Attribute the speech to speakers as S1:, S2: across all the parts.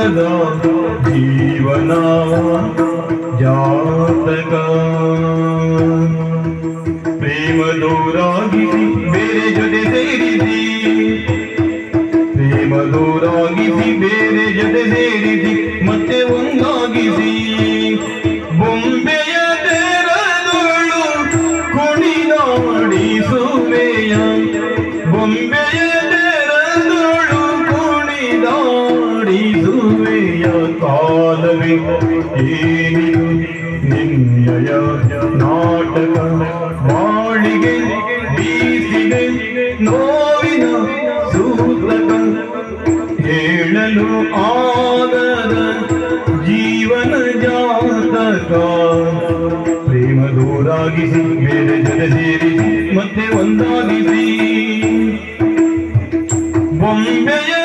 S1: ಆಗದ ಜೀವನ ಜಾತಕ. ಪ್ರೇಮ ದೂರಾಗಿಸಿ ಬೇರೆ ಜೊತೆ ಸೇರಿಸಿ ಪ್ರೇಮ ದೂರಾಗಿಸಿ ಬೇರೆ ಜೊತೆ ಸೇರಿದಿ, ಮತ್ತೆ ಒಂದಾಗಿಸಿ ಬೊಂಬೆಯ ತೆರದೋಳು ಕುಣಿದಾಡಿಸುವೆಯ ಬೊಂಬೆಯ ಕಾಲವೇ ನಿನ್ನಯ ನಾಟಕ ಮಾಡಿಗೆ ಬೀಸಿಗೆ ನೋವಿನ ಸೂತಕ ಹೇಳಲು ಆಗದ ಜೀವನ ಜಾತಕ. ಪ್ರೇಮ ದೂರಾಗಿಸಿ, ಬೇರೆ ಜೊತೆ ಸೇರಿಸಿ, ಮತ್ತೆ ಒಂದಾಗಿಸಿ. ಬೊಂಬೆಯ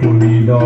S1: കുടിലോ